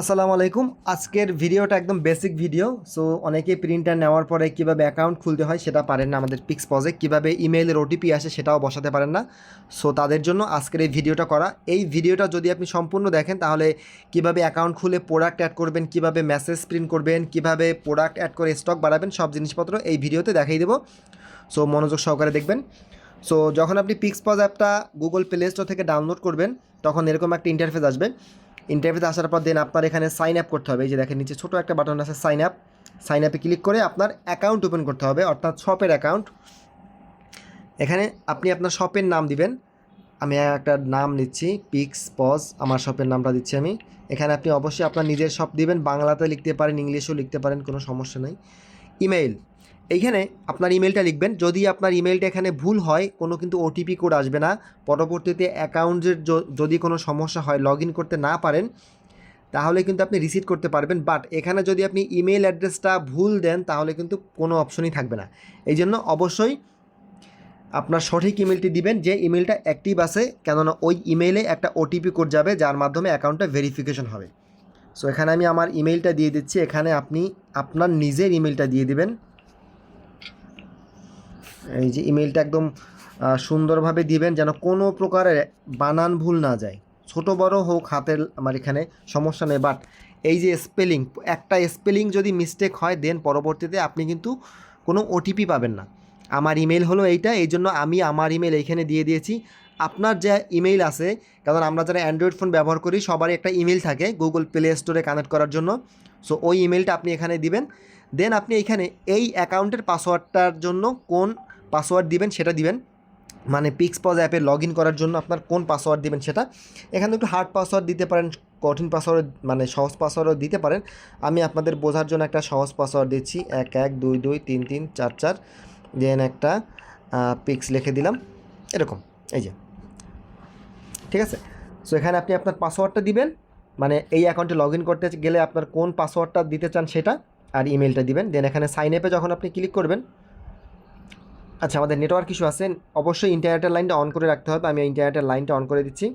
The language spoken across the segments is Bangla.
আসসালামু আলাইকুম। আজকের ভিডিওটা একদম বেসিক ভিডিও সো অনেকেই প্রিন্টার নেওয়ার পরে কীভাবে অ্যাকাউন্ট খুলতে হয় সেটা পারেন না আমাদের পিক্স পজে কীভাবে ইমেইলের ওটিপি আসে সেটাও বসাতে পারেন না। সো তাদের জন্য আজকের এই ভিডিওটা করা। এই ভিডিওটা যদি আপনি সম্পূর্ণ দেখেন, তাহলে কীভাবে অ্যাকাউন্ট খুলে প্রোডাক্ট অ্যাড করবেন, কীভাবে মেসেজ প্রিন্ট করবেন, কীভাবে প্রোডাক্ট অ্যাড করে স্টক বাড়াবেন, সব জিনিসপত্র এই ভিডিওতে দেখাই দেবো। সো মনোযোগ সহকারে দেখবেন। সো যখন আপনি পিক্স পজ অ্যাপটা গুগল প্লে স্টোর থেকে ডাউনলোড করবেন, তখন এরকম একটা ইন্টারফেস আসবে। ইন্টারভিউতে আসার পর দেন আপনার এখানে সাইন আপ করতে হবে। এই যে দেখেন, নিচে ছোটো একটা বাটন আছে সাইন আপ সাইন আপে ক্লিক করে আপনার অ্যাকাউন্ট ওপেন করতে হবে, অর্থাৎ শপের অ্যাকাউন্ট এখানে আপনি আপনার শপের নাম দিবেন। আমি একটা নাম দিচ্ছি পিক্স পজ আমার শপের নামটা দিচ্ছি আমি। এখানে আপনি অবশ্যই আপনার নিজের শপ দিবেন, বাংলাতে লিখতে পারেন, ইংলিশেও লিখতে পারেন, কোনো সমস্যা নেই। ইমেইল এইখানে আপনার ইমেলটা লিখবেন। যদি আপনার ইমেলটা এখানে ভুল হয়, কোনো কিন্তু ওটিপি কোড আসবে না। পরবর্তীতে অ্যাকাউন্টের যদি কোনো সমস্যা হয় লগ করতে না পারেন, তাহলে কিন্তু আপনি রিসিভ করতে পারবেন। বাট এখানে যদি আপনি ইমেল অ্যাড্রেসটা ভুল দেন, তাহলে কিন্তু কোনো অপশনই থাকবে না। এই জন্য অবশ্যই আপনার সঠিক ইমেলটি দিবেন, যে ইমেলটা অ্যাক্টিভ আছে, কেননা ওই ইমেইলে একটা ওটিপি কোড যাবে, যার মাধ্যমে অ্যাকাউন্টটা ভেরিফিকেশন হবে। সো এখানে আমি আমার ইমেলটা দিয়ে দিচ্ছি। এখানে আপনি আপনার নিজের ইমেলটা দিয়ে দিবেন। এই যে ইমেলটা একদম সুন্দরভাবে দিবেন যেন কোনো প্রকারের বানান ভুল না যায়। ছোট, বড় হোক, হাতের, আমার এখানে সমস্যা নেই। বাট এই যে স্পেলিং একটা স্পেলিং যদি মিস্টেক হয় দেন পরবর্তীতে আপনি কিন্তু কোনো ওটিপি পাবেন না। আমার ইমেল হলো এইটা, এই জন্য আমি আমার ইমেল এইখানে দিয়ে দিয়েছি। আপনার যে ইমেল আছে, কারণ আমরা যারা অ্যান্ড্রয়েড ফোন ব্যবহার করি, সবারই একটা ইমেল থাকে গুগল প্লে স্টোরে কানেক্ট করার জন্য। সো ওই ইমেলটা আপনি এখানে দিবেন। দেন আপনি এখানে এই অ্যাকাউন্টের পাসওয়ার্ডটার জন্য কোন পাসওয়ার্ড দিবেন, সেটা দিবেন। মানে পিক্সপজ অ্যাপে লগ ইন করার জন্য আপনার কোন পাসওয়ার্ড দিবেন সেটা। এখানে একটু হার্ড পাসওয়ার্ড দিতে পারেন, কঠিন পাসওয়ার্ড মানে সহজ পাসওয়ার্ডও দিতে পারেন। আমি আপনাদের বোঝার জন্য একটা সহজ পাসওয়ার্ড দিচ্ছি। এক এক, দুই দুই, তিন তিন, চার চার। দেন একটা পিক্স লিখে দিলাম। এরকম, এই যে। ঠিক আছে? সো এখানে আপনি আপনার পাসওয়ার্ডটা দিবেন। মানে এই অ্যাকাউন্টে লগ ইন করতে গেলে আপনার কোন পাসওয়ার্ডটা দিতে চান সেটা আর ইমেলটা দিবেন। দেন এখানে সাইন আপে যখন আপনি ক্লিক করবেন আচ্ছা আমাদের নেটওয়ার্ক ইস্যু আছে। অবশ্যই ইন্টারনেটের লাইনটা অন করে রাখতে হবে। আমি ইন্টারনেটের লাইনটা অন করে দিচ্ছি।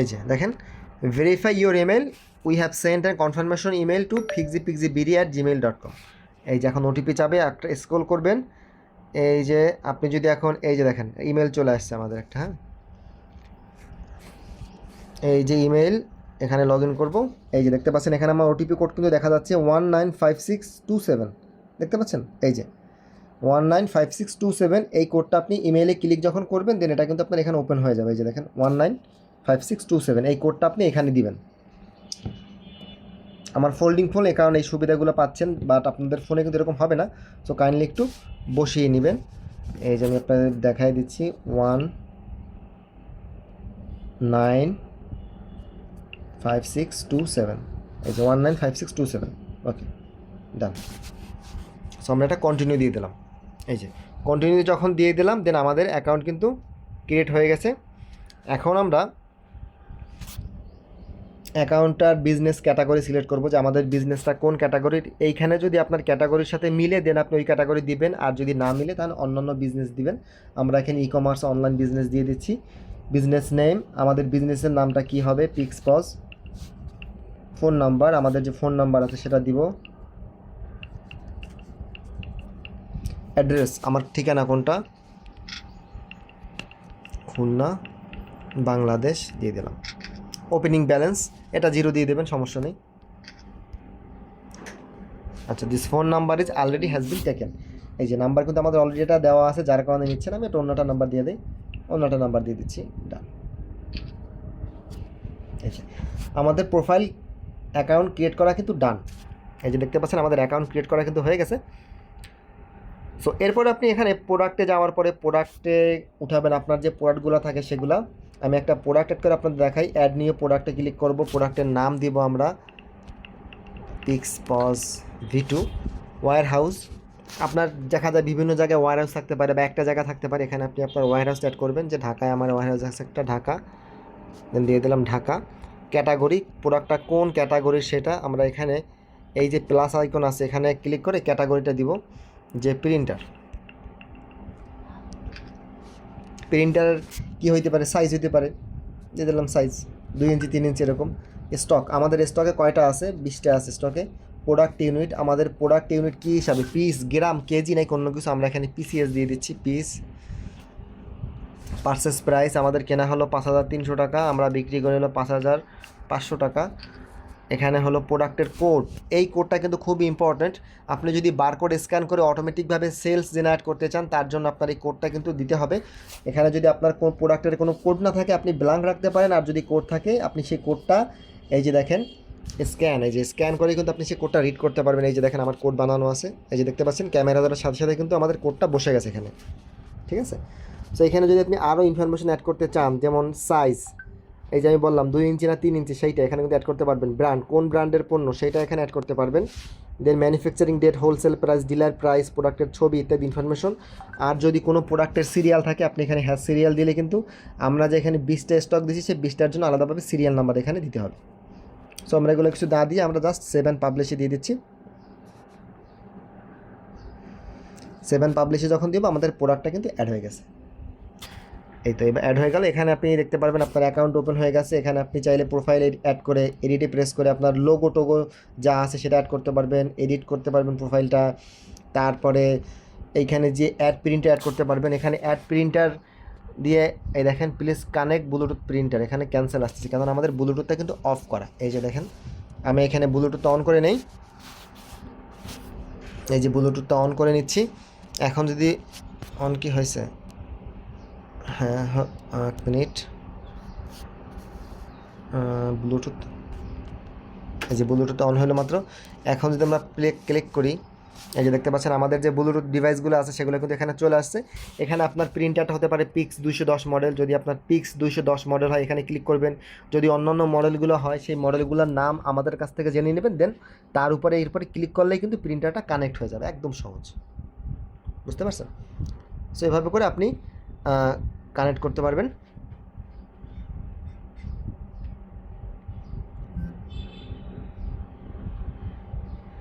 এই যে, দেখেন। Verify your email we have sent and confirmation email to fixie pixie BD at Gmail dot com এই যে, এখন ওটিপি চাবে একটা স্ক্রল করবেন। এই যে, আপনি যদি এখন, এই যে দেখেন ইমেল চলে আসছে আমাদের একটা হ্যাঁ? এই যে ইমেল এখানে লগ ইন করব। এই যে দেখতে পাচ্ছেন, এখানে আমার ওটিপি কোড কিন্তু দেখা যাচ্ছে one nine five six two seven দেখতে পাচ্ছেন? এই যে one nine five six two seven এই কোডটা আপনি ইমেইলে ক্লিক যখন করবেন দেন এটা কিন্তু আপনার এখানে ওপেন হয়ে যাবে। এই যে দেখেন one nine five six two seven এই কোডটা আপনি এখানে দিবেন। আমার ফোল্ডিং ফোন এই কারণে এই সুবিধাগুলো পাচ্ছেন বাট আপনাদের ফোনে কিন্তু এরকম হবে না। সো কাইন্ডলি একটু বসিয়ে নেবেন। এই যে আমি আপনাদের দেখাই দিচ্ছি one nine five six two seven এই যে one nine five six two seven okay done so আমরা এটা কন্টিনিউ দিয়ে দিলাম। এই যে কন্টিনিউ যখন দিয়ে দিলাম দেন আমাদের অ্যাকাউন্ট কিন্তু ক্রিয়েট হয়ে গেছে। এখন আমরা অ্যাকাউন্টটার বিজনেস ক্যাটাগরি সিলেক্ট করব, যে আমাদের বিজনেসটা কোন ক্যাটাগরির এইখানে যদি আপনার ক্যাটাগরির সাথে মিলে দেন আপনি ওই ক্যাটাগরি দিবেন। আর যদি না মিলে, তাহলে অন্যান্য বিজনেস দিবেন। আমরা এখানে ই কমার্স অনলাইন বিজনেস দিয়ে দিচ্ছি। বিজনেস নেম আমাদের বিজনেসের নামটা কি হবে? পিক্স পজ ফোন নাম্বার, আমাদের যে ফোন নাম্বার আছে সেটা দিব। অ্যাড্রেস, আমার ঠিকানা কোনটা? খুলনা, বাংলাদেশ, দিয়ে দিলাম। ওপেনিং ব্যালেন্স এটা জিরো দিয়ে দেবেন, সমস্যা নেই। আচ্ছা this phone number is already has been taken এই যে নাম্বার কিন্তু আমাদের অলরেডি এটা দেওয়া আছে, যার কারণে নিচ্ছে না আমি একটা অন্যটা নাম্বার দিয়ে দিই। অন্যটা নাম্বার দিয়ে দিচ্ছি। ডান আমাদের প্রোফাইল অ্যাকাউন্ট ক্রিয়েট করা কিন্তু ডান। এই যে দেখতে পাচ্ছেন, আমাদের অ্যাকাউন্ট ক্রিয়েট করা কিন্তু হয়ে গেছে। সো এরপর আপনি এখানে প্রোডাক্টে যাওয়ার পরে প্রোডাক্টে উঠাবেন আপনার যে প্রোডাক্টগুলো থাকে সেগুলো। আমি একটা প্রোডাক্ট অ্যাড করে আপনাদের দেখাই। অ্যাড নিয়ে প্রোডাক্টে ক্লিক করব প্রোডাক্টের নাম দিব আমরা Pix Pos V two warehouse আপনার দেখা যায় বিভিন্ন জায়গায় ওয়ার হাউস থাকতে পারে বা একটা জায়গা থাকতে পারে। এখানে আপনি আপনার ওয়ার হাউস অ্যাড করবেন যে ঢাকায় আমার ওয়ার হাউস আছে, একটা ঢাকা। দেন দিয়ে দিলাম ঢাকা। ক্যাটাগরি, প্রোডাক্টটা কোন ক্যাটাগরির সেটা আমরা এখানে এই যে প্লাস আইকন আছে, এখানে ক্লিক করে ক্যাটাগরিটা দিব যে প্রিন্টার। প্রিন্টারের কি হইতে পারে সাইজ হইতে পারে দিয়ে দিলাম সাইজ দুই ইঞ্চি, তিন ইঞ্চি এরকম। স্টক আমাদের স্টকে কয়টা আছে? বিশটা আছে স্টকে প্রোডাক্ট ইউনিট আমাদের প্রোডাক্ট ইউনিট কী হিসাবে? পিস গ্রাম কেজি নাই কোনো কিছু, আমরা এখানে পিসিএস দিয়ে দিচ্ছি পিস পার্সেস প্রাইস আমাদের কেনা হলো পাঁচ হাজার তিনশো টাকা, আমরা বিক্রি করে হলো পাঁচ হাজার পাঁচশো টাকা। এখানে হলো প্রোডাক্টের কোড এই কোডটা কিন্তু খুব ইম্পর্ট্যান্ট আপনি যদি বারকোড স্ক্যান করে অটোমেটিকভাবে সেলস জেনারেট করতে চান, তার জন্য আপনার এই কোডটা কিন্তু দিতে হবে। এখানে যদি আপনার কোনো প্রোডাক্টের কোনো কোড না থাকে, আপনি ব্ল্যাঙ্ক রাখতে পারেন, আর যদি কোড থাকে, আপনি সেই কোডটা এই যে দেখেন স্ক্যান এই যে স্ক্যান করে কিন্তু আপনি সেই কোডটা রিড করতে পারবেন। এই যে দেখেন, আমার কোড বানানো আছে। এই যে দেখতে পাচ্ছেন, ক্যামেরা ধরার সাথে সাথে কিন্তু আমাদের কোডটা বসে গেছে এখানে। ঠিক আছে? সো এখানে যদি আপনি আরও ইনফরমেশন অ্যাড করতে চান, যেমন সাইজ এই যে আমি বললাম দুই ইঞ্চি না তিন ইঞ্চি, সেইটা এখানে কিন্তু অ্যাড করতে পারবেন। ব্র্যান্ড কোন ব্র্যান্ডের পণ্য, সেইটা এখানে অ্যাড করতে পারবেন। Then manufacturing date wholesale price dealer price প্রোডাক্টের ছবি ইত্যাদি ইনফরমেশন আর যদি কোনো প্রোডাক্টের সিরিয়াল থাকে, আপনি এখানে হ্যাঁ সিরিয়াল দিলে কিন্তু আমরা যে এখানে বিশটা স্টক দিচ্ছি সেই বিশটার জন্য আলাদাভাবে সিরিয়াল নাম্বার এখানে দিতে হবে। সো আমরা এগুলো কিছু না দিয়ে আমরা জাস্ট সেভেন পাবলিশে দিয়ে দিচ্ছি। সেভেন পাবলিশে যখন দিব, আমাদের প্রোডাক্টটা কিন্তু অ্যাড হয়ে গেছে। এই তো এবার অ্যাড হয়ে গেল। এখানে আপনি দেখতে পারবেন আপনার অ্যাকাউন্ট ওপেন হয়ে গেছে। এখানে আপনি চাইলে প্রোফাইল অ্যাড করে এডিটে প্রেস করে আপনার লোগো টোগো যা আছে সেটা অ্যাড করতে পারবেন এডিট করতে পারবেন প্রোফাইলটা তারপরে এইখানে যে অ্যাড প্রিন্টার অ্যাড করতে পারবেন, এখানে অ্যাড প্রিন্টার দিয়ে এই দেখেন প্লিজ কানেক্ট ব্লুটুথ প্রিন্টার এখানে ক্যান্সেল আসছে কারণ আমাদের ব্লুটুথটা কিন্তু অফ করা। এই যে দেখেন, আমি এখানে ব্লুটুথটা অন করে নেই। এই যে ব্লুটুথটা অন করে নিচ্ছি। এখন যদি অন কি হয়েছে? হ্যাঁ এক মিনিট। ব্লুটুথ এই যে ব্লুটুথ অন হলো মাত্র। এখন যদি আমরা প্লে ক্লিক করি, এই যে দেখতে পাচ্ছেন, আমাদের যে ব্লুটুথ ডিভাইসগুলো আছে, সেগুলো কিন্তু এখানে চলে আসছে। এখানে আপনার প্রিন্টারটা হতে পারে পিক্স দুইশো দশ মডেল যদি আপনার পিক্স দুইশো দশ মডেল হয়, এখানে ক্লিক করবেন। যদি অন্যান্য মডেলগুলো হয়, সেই মডেলগুলোর নাম আমাদের কাছ থেকে জেনে নেবেন। দেন তার উপরে, এরপরে ক্লিক করলেই কিন্তু প্রিন্টারটা কানেক্ট হয়ে যাবে। একদম সহজ। বুঝতে পারছেন? সো এভাবে করে আপনি কানেক্ট করতে পারবেন।